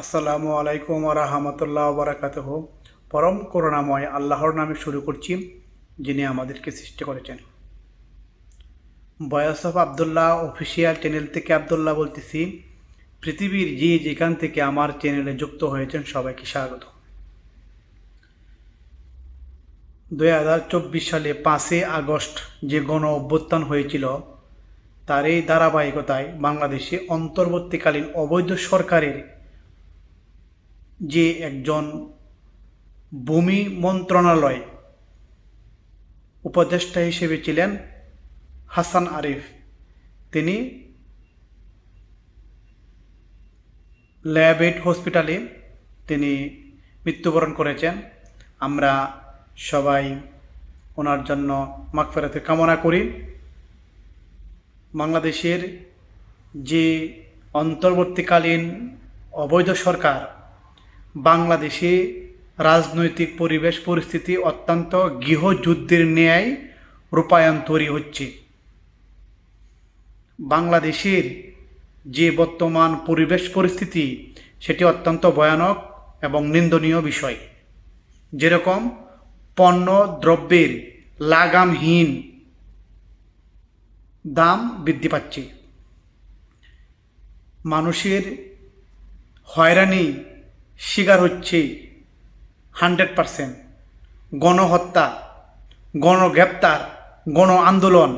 আসসালামু আলাইকুম রহমতুল্লাহ বারাকাতহ। পরম করুণাময় আল্লাহর নামে শুরু করছি, যিনি আমাদেরকে সৃষ্টি করেছেন। বয়স অফ আবদুল্লাহ অফিসিয়াল চ্যানেল থেকে আবদুল্লাহ বলতেছি, পৃথিবীর যে যেখান থেকে আমার চ্যানেলে যুক্ত হয়েছেন, সবাইকে স্বাগত। দুই হাজার চব্বিশ সালে পাঁচই আগস্ট যে গণ অভ্যুত্থান হয়েছিল, তার এই ধারাবাহিকতায় বাংলাদেশে অন্তর্বর্তীকালীন অবৈধ সরকারের যে একজন ভূমি মন্ত্রণালয় উপদেষ্টা হিসেবে ছিলেন হাসান আরিফ। তিনি ল্যাবেট হসপিটালে তিনি মৃত্যুবরণ করেছেন। আমরা সবাই ওনার জন্য মাগফেরাতের কামনা করি। বাংলাদেশের যে অন্তর্বর্তীকালীন অবৈধ সরকার বাংলাদেশে রাজনৈতিক পরিবেশ পরিস্থিতি অত্যন্ত গৃহযুদ্ধের ন্যায় রূপায়ণ তৈরি হচ্ছে। বাংলাদেশের যে বর্তমান পরিবেশ পরিস্থিতি, সেটি অত্যন্ত ভয়ানক এবং নিন্দনীয় বিষয়। যেরকম পণ্য দ্রব্যের লাগামহীন দাম বৃদ্ধি পাচ্ছে। মানুষের হয়রানি শিকার হচ্ছে। Hundred percent. গণহত্যা, গণগ্রেপ্তার গণ আন্দোলন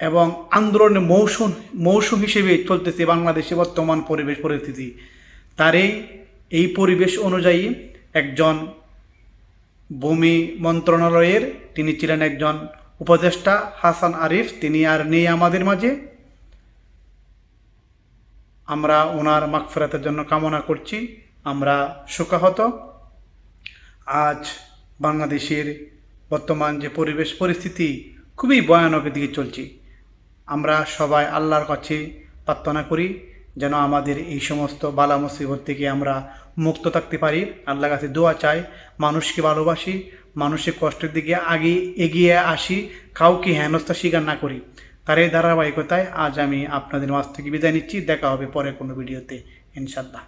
এবং আন্দোলনের মৌসুম মৌসুম হিসেবে চলতেছে বাংলাদেশে বর্তমান পরিবেশ পরিস্থিতি। তারই এই পরিবেশ অনুযায়ী একজন ভূমি মন্ত্রণালয়ের, তিনি ছিলেন একজন উপদেষ্টা হাসান আরিফ, তিনি আর নেই আমাদের মাঝে। আমরা ওনার মাগফেরাতের জন্য কামনা করছি। আমরা শোকাহত আজ বাংলাদেশের বর্তমান যে পরিবেশ, পরিস্থিতি খুবই ভয়ানকের দিকে চলছে। আমরা সবাই আল্লাহর কাছে প্রার্থনা করি যেন আমাদের এই সমস্ত বালা মুসিবত থেকে আমরা মুক্ত থাকতে পারি। আল্লাহর কাছে দোয়া চাই, মানুষকে ভালোবাসি, মানুষের কষ্টের দিকে আগে এগিয়ে আসি, কাউকে হেনস্থা স্বীকার না করি। তার এই ধারাবাহিকতায় আজ আমি আপনাদের মাছ থেকে বিদায় নিচ্ছি। দেখা হবে পরে কোনো ভিডিওতে ইনশাল্লাহ